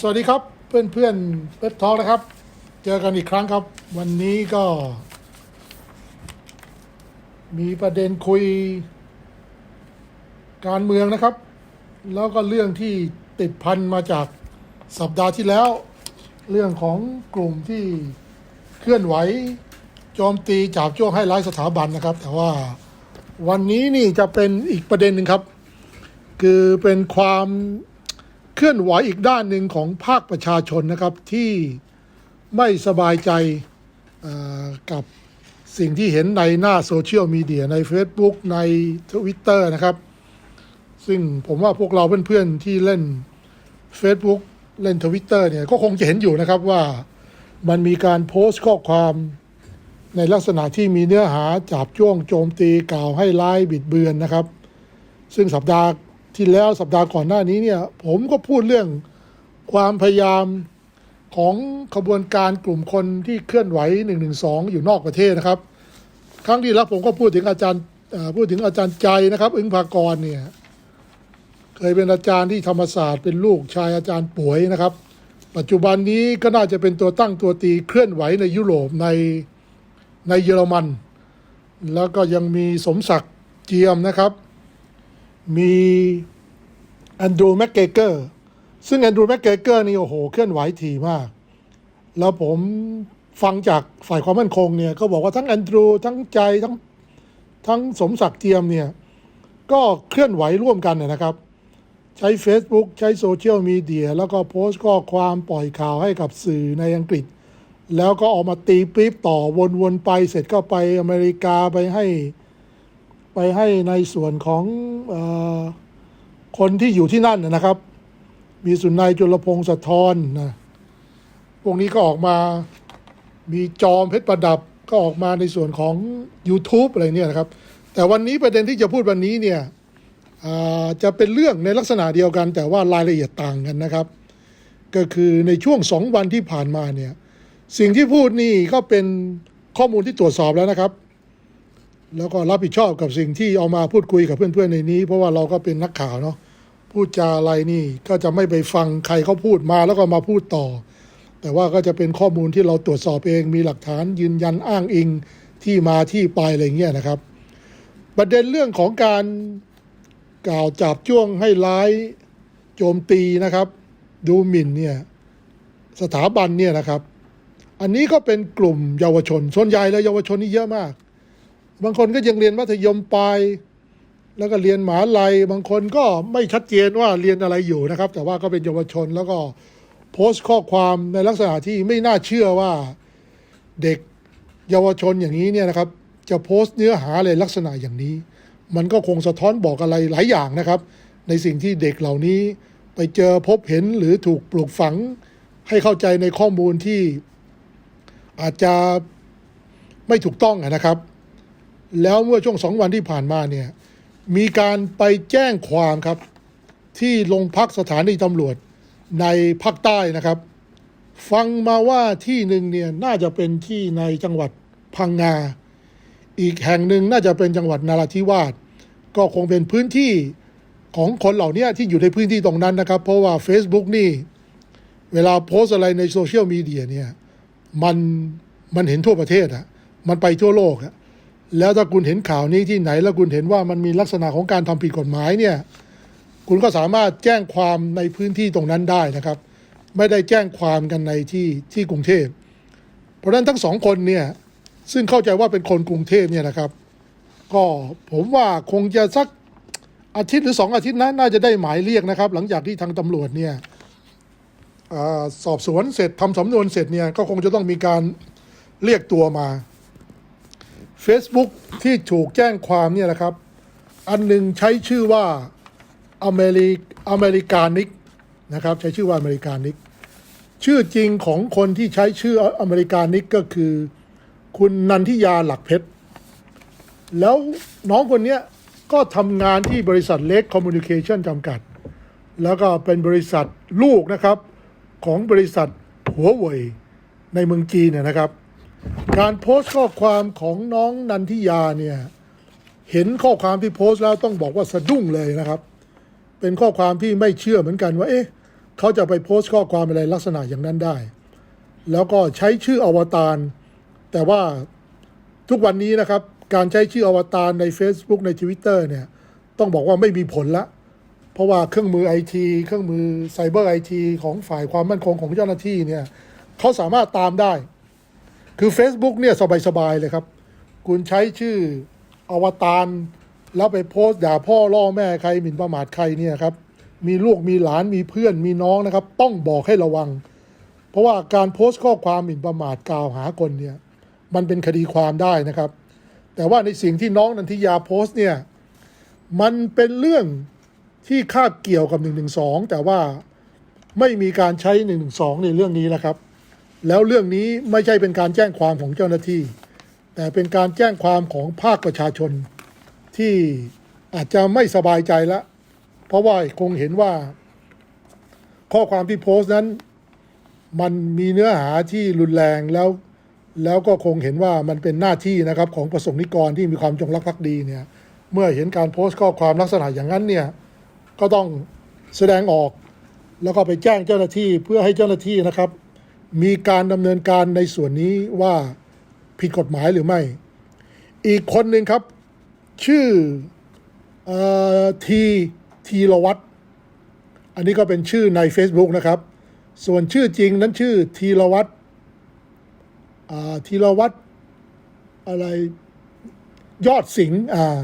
สวัสดีครับเพื่อนเพื่อนเว็บทอนะครับ เจอกันอีกครั้งครับ วันนี้ก็ มีประเด็นคุย การเมืองนะครับ แล้วก็เรื่องที่ติดพันมาจากสัปดาห์ที่แล้ว เรื่องของกลุ่มที่เคลื่อนไหวโจมตีจับจ้วงให้ร้ายสถาบันนะครับ แต่ว่าวันนี้นี่จะเป็นอีกประเด็นหนึ่งครับ คือเป็นความ ลื่อนไหวอีกด้านหนึ่งของภาคประชาชนนะครับที่ไม่สบายใจกับสิ่งที่เห็นในหน้าโซเชียลมีเดียใน Facebook ใน Twitter นะครับ ซึ่งผมว่าพวกเราเพื่อนๆที่เล่น Facebook เล่น Twitter เนี่ยก็คงจะเห็นอยู่นะครับว่ามันมีการโพสต์ข้อความในลักษณะที่มีเนื้อหาจับจ้วงโจมตีกล่าวให้ร้ายบิดเบือนนะครับ ซึ่งสัปดาห์ ที่แล้วสัปดาห์ก่อนหน้านี้เนี่ย ผมก็พูดเรื่องความพยายามของขบวนการกลุ่มคนที่เคลื่อนไหว1นึอยู่นอกประเทศนะครับ ครั้งที่แล้วผมก็พูดถึงอาจารย์พูดถึงอาจารย์ใจนะครับ อึ้งภากรเนี่ยเคยเป็นอาจารย์ที่ธรรมศาสตร์เป็นลูกชายอาจารย์ป่วยนะครับ ปัจจุบันนี้ก็น่าจะเป็นตัวตั้งตัวตีเคลื่อนไหวในยุโรปในในเยอรมัน แล้วก็ยังมีสมศักดิ์เจียมนะครับ มีแอนดรูแมกเกเกอร์ซึ่งแอนดรูแมกเกเกอร์นี่โอ้โห เคลื่อนไหวถี่มาก แล้วผมฟังจากฝ่ายความมั่นคงเนี่ย ก็บอกว่าทั้งแอนดรูทั้งใจทั้งทั้งสมศักดิ์เจียมเนี่ย ก็เคลื่อนไหวร่วมกันนะนะครับ ใช้ Facebook ใช้โซเชียลมีเดียแล้วก็โพสต์ข้อความปล่อยข่าวให้กับสื่อในอังกฤษ แล้วก็ออกมาตีปี๊บต่อวนๆไปเสร็จก็ไปอเมริกาไปให้ ไปให้ในส่วนของอคนที่อยู่ที่นั่นนะครับ มีสุนัยจุลพงศ์สะทอนนะพวกนี้ก็ออกมามีจอมเพชรประดับก็ออกมาในส่วนของ YouTube อะไรเนี่ยนะครับ แต่วันนี้ประเด็นที่จะพูดวันนี้เนี่ยจะเป็นเรื่องในลักษณะเดียวกัน แต่ว่ารายละเอียดต่างกันนะครับ ก็คือในช่วงสองวันที่ผ่านมาเนี่ยสิ่งที่พูดนี่ก็เป็นข้อมูลที่ตรวจสอบแล้วนะครับ แล้วก็รับผิดชอบกับสิ่งที่เอามาพูดคุยกับเพื่อนๆในนี้ เพราะว่าเราก็เป็นนักข่าวเนาะพูดจาอะไรนี่ก็จะไม่ไปฟังใครเขาพูดมาแล้วก็มาพูดต่อ แต่ว่าก็จะเป็นข้อมูลที่เราตรวจสอบเองมีหลักฐานยืนยันอ้างอิงที่มาที่ไปอะไรเงี้ยนะครับ ประเด็นเรื่องของการกล่าวจับจ้วงให้ร้ายโจมตีนะครับ ดูหมิ่นเนี่ยสถาบันเนี่ยนะครับ อันนี้ก็เป็นกลุ่มเยาวชนส่วนใหญ่แล้วเยาวชนนี่เยอะมาก บางคนก็ยังเรียนมัธยมปลายแล้วก็เรียนหมหาลัยบางคนก็ไม่ชัดเจนว่าเรียนอะไรอยู่นะครับ แต่ว่าก็เป็นเยาวชนแล้วก็โพสต์ข้อความในลักษณะที่ไม่น่าเชื่อว่าเด็กเยาวชนอย่างนี้เนี่ยนะครับ จะโพสต์เนื้อหาอะไรลักษณะอย่างนี้ มันก็คงสะท้อนบอกอะไรหลายอย่างนะครับ ในสิ่งที่เด็กเหล่านี้ไปเจอพบเห็นหรือถูกปลูกฝัง ให้เข้าใจในข้อมูลที่อาจจะไม่ถูกต้องนะครับ แล้วเมื่อช่วงสองวันที่ผ่านมาเนี่ยมีการไปแจ้งความครับ ที่โรงพักสถานีตำรวจในภาคใต้นะครับ ฟังมาว่าที่หนึ่งเนี่ยน่าจะเป็นที่ในจังหวัดพังงา อีกแห่งหนึ่งน่าจะเป็นจังหวัดนาราธิวาสก็คงเป็นพื้นที่ของคนเหล่านี้ที่อยู่ในพื้นที่ตรงนั้นนะครับ เพราะว่า Facebook นี่ เวลาโพสอะไรในโซเชียลมีเดียเนี่ยมันมันเห็นทั่วประเทศอะมันไปทั่วโลกอะ แล้วถ้าคุณเห็นข่าวนี้ที่ไหน แล้วคุณเห็นว่ามันมีลักษณะของการทำผิดกฎหมายเนี่ย คุณก็สามารถแจ้งความในพื้นที่ตรงนั้นได้นะครับ ไม่ได้แจ้งความกันในที่ที่กรุงเทพ เพราะฉะนั้นทั้งสองคนเนี่ย ซึ่งเข้าใจว่าเป็นคนกรุงเทพเนี่ยนะครับ ก็ผมว่าคงจะสักอาทิตย์หรือสองอาทิตย์นะน่าจะได้หมายเรียกนะครับ หลังจากที่ทางตำรวจเนี่ยอสอบสวนเสร็จทำสำนวนเสร็จเนี่ยก็คงจะต้องมีการเรียกตัวมา Facebook ที่ถูกแจ้งความเนี่ยนะครับ อันหนึ่งใช้ชื่อว่าอเมริอเมริกานิกนะครับ ใช้ชื่อว่าอเมริกานิก ชื่อจริงของคนที่ใช้ชื่ออเมริกานิกก็คือ คุณนันทิยาหลักเพชร แล้วน้องคนนี้ก็ทำงานที่บริษัทเล็กคอมมูนิเคชันจำกัด แล้วก็เป็นบริษัทลูกนะครับของบริษัทหัวเว่ยในเมืองจีนเนยนะครับ การโพสต์ข้อความของน้องนันทิยาเนี่ยเห็นข้อความที่โพสต์แล้วต้องบอกว่าสะดุ้งเลยนะครับ เป็นข้อความที่ไม่เชื่อเหมือนกันว่าเอ๊ะเขาจะไปโพสต์ข้อความอะไรลักษณะอย่างนั้นได้ แล้วก็ใช้ชื่ออวตารแต่ว่าทุกวันนี้นะครับ การใช้ชื่ออวตารใน Facebook ใน Twitter เนี่ยต้องบอกว่าไม่มีผลละ เพราะว่าเครื่องมือไอทีเครื่องมือไซเบอร์ไอทีของฝ่ายความมั่นคงของเจ้าหน้าที่เนี่ยเขาสามารถตามได้ คือ Facebook เนี่ยสบายๆเลยครับ คุณใช้ชื่ออวตารแล้วไปโพสต์ด่าพ่อล่อแม่ใครหมิ่นประมาทใครเนี่ยครับ มีลูกมีหลานมีเพื่อนมีน้องนะครับ ต้องบอกให้ระวัง เพราะว่าการโพสต์ข้อความหมิ่นประมาทกล่าวหาคนเนี่ยมันเป็นคดีความได้นะครับ แต่ว่าในสิ่งที่น้องนันทิยาโพสต์เนี่ยมันเป็นเรื่องที่คาบเกี่ยวกับ1นึแต่ว่าไม่มีการใช้1นึในเรื่องนี้นะครับ แล้วเรื่องนี้ไม่ใช่เป็นการแจ้งความของเจ้าหน้าที่ แต่เป็นการแจ้งความของภาคประชาชน ที่อาจจะไม่สบายใจละ เพราะว่าคงเห็นว่า ข้อความที่โพสต์นั้น มันมีเนื้อหาที่รุนแรงแล้ว แล้วก็คงเห็นว่ามันเป็นหน้าที่นะครับของประสงค์นิกรที่มีความจงรักภักดีเนี่ยเมื่อเห็นการโพสต์ข้อความลักษณะอย่างนั้นเนี่ยก็ต้องแสดงออกแล้วก็ไปแจ้งเจ้าหน้าที่เพื่อให้เจ้าหน้าที่นะครับ มีการดำเนินการในส่วนนี้ว่าผิดกฎหมายหรือไม่ อีกคนหนึ่งครับ ชื่ออทีทีรวัตรอันนี้ก็เป็นชื่อใน Facebook นะครับ ส่วนชื่อจริงนั้นชื่อทีรวัตรทีรวัตรอะไรยอดสิงห์อ่า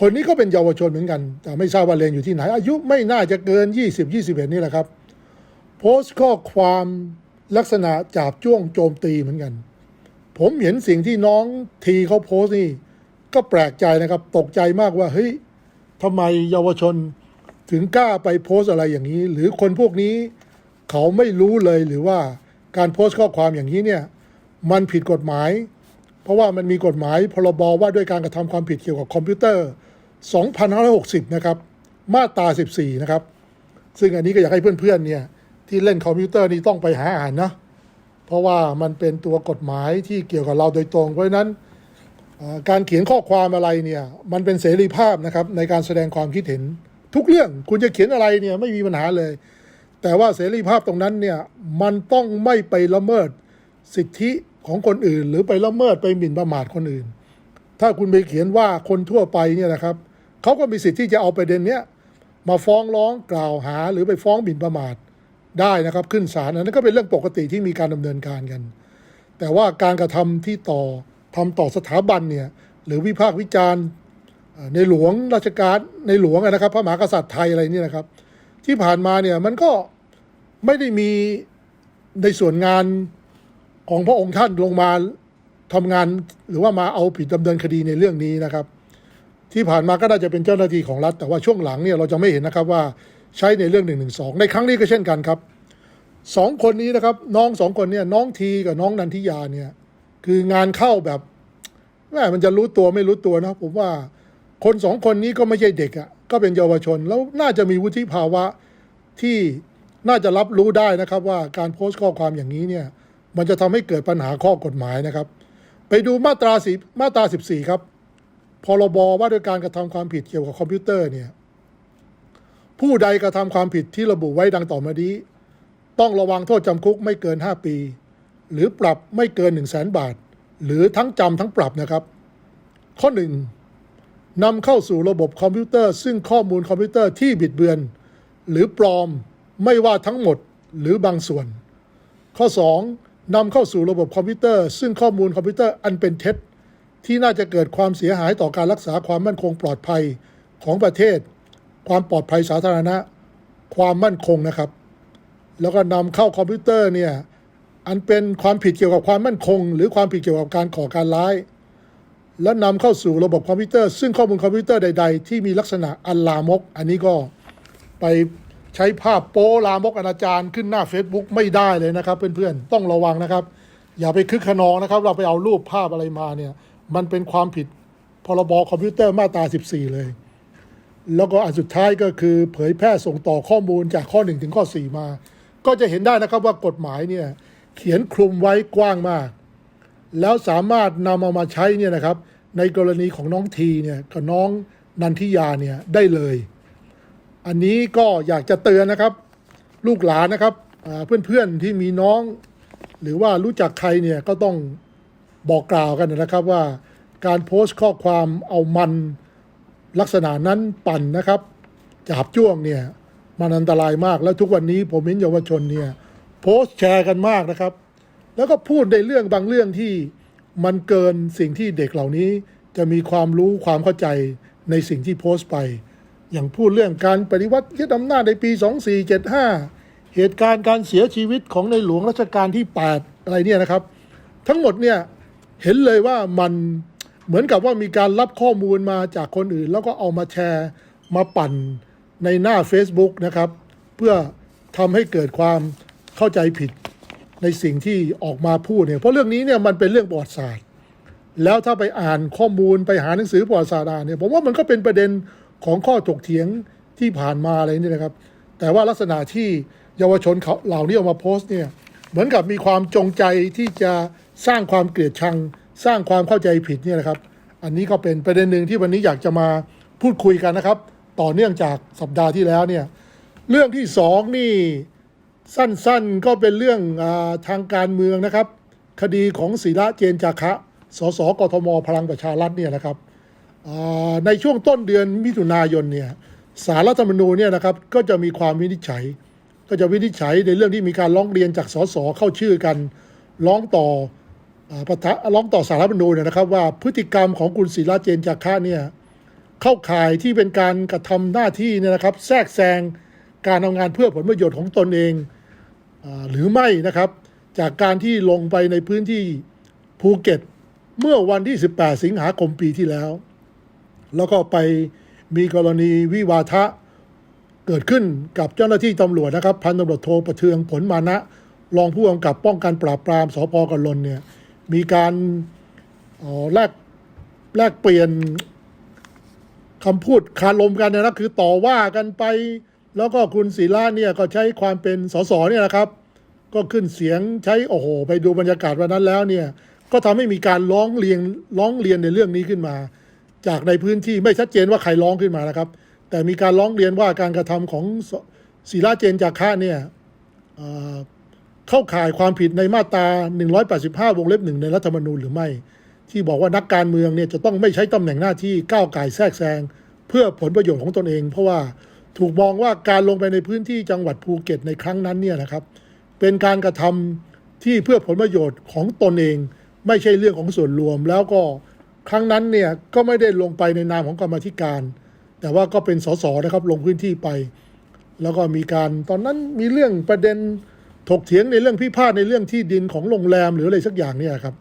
คนนี้ก็เป็นเยาวชนเหมือนกัน แต่ไม่ทราบว่าเรียนอยู่ที่ไหน อายุไม่น่าจะเกิน 20 21 นี่แหละครับ โพสต์ข้อความ ลักษณะจาบจ้วงโจมตีเหมือนกัน ผมเห็นสิ่งที่น้องทีเขาโพสต์นี่ ก็แปลกใจนะครับ ตกใจมากว่าเฮ้ยทำไมเยาวชนถึงกล้าไปโพสต์อะไรอย่างนี้ หรือคนพวกนี้เขาไม่รู้เลยหรือว่าการโพสต์ข้อความอย่างนี้เนี่ย มันผิดกฎหมาย เพราะว่ามันมีกฎหมายพรบว่าด้วยการกระทำความผิดเกี่ยวกับคอมพิวเตอร์ 2560 นะครับ มาตรา 14 นะครับ ซึ่งอันนี้ก็อยากให้เพื่อนๆเนี่ย ที่เล่นคอมพิวเตอร์นี่ต้องไปหาอ่านนะ เพราะว่ามันเป็นตัวกฎหมายที่เกี่ยวกับเราโดยตรง เพราะนั้นการเขียนข้อความอะไรเนี่ย มันเป็นเสรีภาพนะครับในการแสดงความคิดเห็นทุกเรื่องคุณจะเขียนอะไรเนี่ยไม่มีปัญหาเลย แต่ว่าเสรีภาพตรงนั้นเนี่ยมันต้องไม่ไปละเมิดสิทธิของคนอื่น หรือไปละเมิดไปหมิ่นประมาทคนอื่น ถ้าคุณไปเขียนว่าคนทั่วไปเนี่ยนะครับเขาก็มีสิทธิ์ที่จะเอาประเด็นเนี้ยมาฟ้องร้องกล่าวหาหรือไปฟ้องหมิ่นประมาท ได้นะครับขึ้นศาลอันนั้นก็เป็นเรื่องปกติที่มีการดำเนินการกัน แต่ว่าการกระทำที่ต่อทำต่อสถาบันเนี่ยหรือวิพากษ์วิจารณ์ในหลวงราชการในหลวงนะครับ พระมหากษัตริย์ไทยอะไรนี่นะครับ ที่ผ่านมาเนี่ยมันก็ไม่ได้มีในส่วนงานของพระองค์ท่านลงมาทำงานหรือว่ามาเอาผิดดำเนินคดีในเรื่องนี้นะครับ ที่ผ่านมาก็น่าจะเป็นเจ้าหน้าที่ของรัฐ แต่ว่าช่วงหลังเนี่ยเราจะไม่เห็นนะครับว่า ใช้ในเรื่องหนึ่งหนึ่งสองในครั้งนี้ก็เช่นกันครับสองคนนี้นะครับ น้องสองคนเนี่ยน้องทีกับน้องนันทิยาเนี่ยคืองานเข้าแบบแม่มันจะรู้ตัวไม่รู้ตัวนะผมว่าคนสองคนนี้ก็ไม่ใช่เด็กอะ่ะก็เป็นเยาวชน แล้วน่าจะมีวุฒิภาวะที่น่าจะรับรู้ได้นะครับ ว่าการโพสต์ข้อความอย่างนี้เนี่ย มันจะทำให้เกิดปัญหาข้อกฎหมายนะครับ ไปดูมาตราสิมาตราสิบสี่ครับพรบว่าด้วยการกระทำความผิดเกี่ยวกับคอมพิวเตอร์เนี่ย ผู้ใดกระทำความผิดที่ระบุไว้ดังต่อมานี้ ต้องระวังโทษจำคุกไม่เกิน 5 ปี หรือปรับไม่เกิน 1 0 0 0 0แสนบาท หรือทั้งจำทั้งปรับนะครับ ข้อ 1. นำเข้าสู่ระบบคอมพิวเตอร์ ซึ่งข้อมูลคอมพิวเตอร์ที่บิดเบือน หรือปลอมไม่ว่าทั้งหมดหรือบางส่วน ข้อ 2. นำเข้าสู่ระบบคอมพิวเตอร์ ซึ่งข้อมูลคอมพิวเตอร์อันเป็นเท็จที่น่าจะเกิดความเสียหายต่อการรักษาความมั่นคงปลอดภัยของประเทศ ความปลอดภัยสาธารณะ ความมั่นคงนะครับ แล้วก็นำเข้าคอมพิวเตอร์เนี่ยอันเป็นความผิดเกี่ยวกับความมั่นคง หรือความผิดเกี่ยวกับการก่อการร้าย และนำเข้าสู่ระบบคอมพิวเตอร์ ซึ่งข้อมูลคอมพิวเตอร์ใด ๆ ที่มีลักษณะอันลามก อันนี้ก็ไปใช้ภาพโป๊ลามกอนาจารขึ้นหน้า Facebook ไม่ได้เลยนะครับเพื่อนๆต้องระวังนะครับ อย่าไปคึกขนองนะครับ เราไปเอารูปภาพอะไรมาเนี่ยมันเป็นความผิดพรบคอมพิวเตอร์มาตรา 14 เลย แล้วก็อันสุดท้ายก็คือเผยแพร่ส่งต่อข้อมูลจากข้อ 1 ถึงข้อ 4 มา ก็จะเห็นได้นะครับว่ากฎหมายเนี่ยเขียนคลุมไว้กว้างมาก แล้วสามารถนำเอามาใช้เนี่ยนะครับในกรณีของน้องทีเนี่ยกับน้องนันทิยาเนี่ยได้เลย อันนี้ก็อยากจะเตือนนะครับ ลูกหลานนะครับอ่าเพื่อนๆที่มีน้อง หรือว่ารู้จักใครเนี่ยก็ต้องบอกกล่าวกันนะครับว่าการโพสต์ข้อความเอามัน ลักษณะนั้นปั่นนะครับจับจ้วงเนี่ยมันอันตรายมากแล้วทุกวันนี้ผมเห็นเยาวชนเนี่ยโพสต์แชร์กันมากนะครับ แล้วก็พูดในเรื่องบางเรื่องที่มันเกินสิ่งที่เด็กเหล่านี้จะมีความรู้ความเข้าใจในสิ่งที่โพสต์ไป อย่างพูดเรื่องการปฏิวัติยึดอำนาจในปี 2475 เหตุการณ์การเสียชีวิตของในหลวงรัชกาลที่ 8 อะไรเนี่ยนะครับ ทั้งหมดเนี่ยเห็นเลยว่ามัน เหมือนกับว่ามีการรับข้อมูลมาจากคนอื่น แล้วก็เอามาแชร์มาปั่นในหน้า Facebook นะครับ เพื่อทำให้เกิดความเข้าใจผิดในสิ่งที่ออกมาพูดเนี่ยเพราะเรื่องนี้เนี่ยมันเป็นเรื่องประวัติศาสตร์ แล้วถ้าไปอ่านข้อมูลไปหาหนังสือประวัติศาสตร์อ่านเนี่ยผมว่ามันก็เป็นประเด็นของข้อถกเถียงที่ผ่านมาอะไรนี่นะครับ แต่ว่าลักษณะที่เยาวชนเขาเหล่านี้เอามาโพสต์เนี่ยเหมือนกับมีความจงใจที่จะสร้างความเกลียดชัง สร้างความเข้าใจผิดเนี่ยนะครับ อันนี้ก็เป็นประเด็นหนึ่งที่วันนี้อยากจะมาพูดคุยกันนะครับ ต่อเนื่องจากสัปดาห์ที่แล้วเนี่ยเรื่องที่สองนี่สั้นๆก็เป็นเรื่องอาทางการเมืองนะครับ คดีของศิระเจนจาคะ สสกทม พลังประชารัฐเนี่ยนะครับในช่วงต้นเดือนมิถุนายนเนี่ยสารรัฐธรรมนูญเนี่ยนะครับก็จะมีความวินิจฉัย ก็จะวินิจฉัยในเรื่องที่มีการร้องเรียนจากสสเข้าชื่อกัน ร้องต่อ ประทะร้องต่อสารรัฐมนูญนยนะครับว่าพฤติกรรมของคุณศิระเจนจาคะเนี่ยเข้าข่ายที่เป็นการกระทำหน้าที่เนี่ยนะครับ แทรกแซงการทำงานเพื่อผลประโยชน์ของตนเองอ่าหรือไม่นะครับ จากการที่ลงไปในพื้นที่ภูเก็ต เมื่อวันที่ 18 สิงหาคมปีที่แล้ว แล้วก็ไปมีกรณีวิวาทะเกิดขึ้นกับเจ้าหน้าที่ตำรวจนะครับ พันตำรวจโทประเทืองผลมานะ รองผู้กำกับป้องกันปราบปรามสพกลนเนี่ย มีการออแลกแลกเปลี่ยนคำพูดคารมกันเนยนะคือต่อว่ากันไป แล้วก็คุณศิระเนี่ยก็ใช้ความเป็นสสเนี่ยนะครับ ก็ขึ้นเสียงใช้โอ้โห ไปดูบรรยากาศวันนั้นแล้วเนี่ย ก็ทำให้มีการร้องเรียนร้องเรียนในเรื่องนี้ขึ้นมา จากในพื้นที่ไม่ชัดเจนว่าใครร้องขึ้นมานะครับ แต่มีการร้องเรียนว่าการกระทำของศิระเจนจาคะเนี่ย เข้าข่ายความผิดในมาตรา 185 วงเล็บหนึ่งในรัฐธรรมนูญหรือไม่ ที่บอกว่านักการเมืองเนี่ยจะต้องไม่ใช้ตำแหน่งหน้าที่ก้าวไก่แทรกแซงเพื่อผลประโยชน์ของตนเอง เพราะว่าถูกมองว่าการลงไปในพื้นที่จังหวัดภูเก็ตในครั้งนั้นเนี่ยนะครับ เป็นการกระทำที่เพื่อผลประโยชน์ของตนเอง ไม่ใช่เรื่องของส่วนรวม แล้วก็ครั้งนั้นเนี่ยก็ไม่ได้ลงไปในนามของกรรมธิการ แต่ว่าก็เป็นสสนะครับลงพื้นที่ไป แล้วก็มีการตอนนั้นมีเรื่องประเด็น ถกเถียงในเรื่องพิพาทในเรื่องที่ดินของโรงแรมหรืออะไรสักอย่างเนี่ยครับ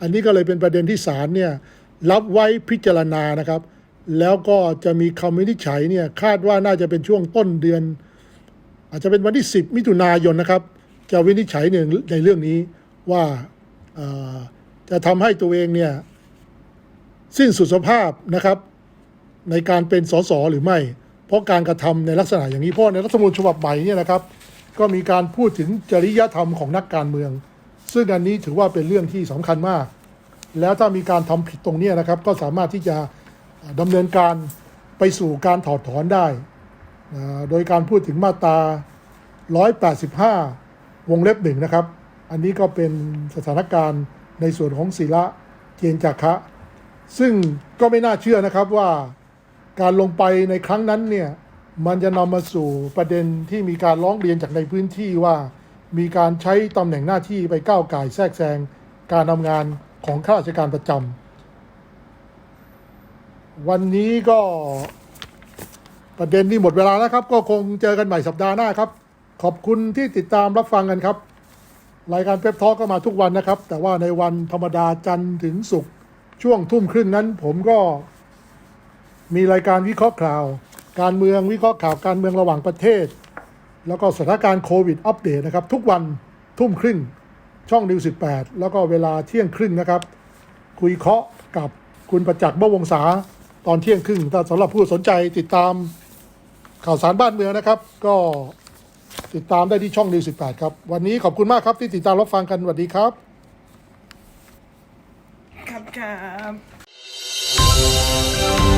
อันนี้ก็เลยเป็นประเด็นที่ศาลเนี่ยรับไว้พิจารณานะครับ แล้วก็จะมีคำวินิจฉัยเนี่ยคาดว่าน่าจะเป็นช่วงต้นเดือน อาจจะเป็นวันที่ 10 มิถุนายนนะครับ จะวินิจฉัยในในเรื่องนี้ว่าจะทำให้ตัวเองเนี่ยสิ้นสุดสภาพนะครับ ในการเป็นสสหรือไม่ เพราะการกระทำในลักษณะอย่างนี้เพราะในรัฐธรรมนูญฉบับใหม่เนี่ยนะครับ ก็มีการพูดถึงจริยธรรมของนักการเมือง ซึ่งอันนี้ถือว่าเป็นเรื่องที่สำคัญมาก แล้วถ้ามีการทำผิดตรงนี้นะครับ ก็สามารถที่จะดำเนินการไปสู่การถอดถอนได้ โดยการพูดถึงมาตรา 185 วงเล็บหนึ่งนะครับ อันนี้ก็เป็นสถานการณ์ในส่วนของศิระเจนจาคะซึ่งก็ไม่น่าเชื่อนะครับว่าการลงไปในครั้งนั้นเนี่ย มันจะนำมาสู่ประเด็นที่มีการร้องเรียนจากในพื้นที่ว่า มีการใช้ตำแหน่งหน้าที่ไปก้าวไก่แทรกแซงการทำงานของข้าราชการประจำวันนี้ก็ประเด็นนี้หมดเวลาแล้วครับ ก็คงเจอกันใหม่สัปดาห์หน้าครับ ขอบคุณที่ติดตามรับฟังกันครับ รายการเป๊ปทอก็มาทุกวันนะครับ แต่ว่าในวันธรรมดาจันทร์ถึงศุกร์ช่วงทุ่มครึ่งนั้น ผมก็มีรายการวิเคราะห์ข่าว การเมืองวิเคราะห์ข่าวการเมืองระหว่างประเทศ แล้วก็สถานการณ์โควิดอัปเดตนะครับ ทุกวันทุ่มครึ่งช่องนิว18แล้วก็เวลาเที่ยงครึ่งนะครับ คุยเคาะกับคุณประจักษ์บวงศาตอนเที่ยงครึ่งถ้าสำหรับผู้สนใจติดตามข่าวสารบ้านเมืองนะครับ ก็ติดตามได้ที่ช่องนิว18ครับ วันนี้ขอบคุณมากครับที่ติดตามรับฟังกันสวัสดีครับ ครับครับ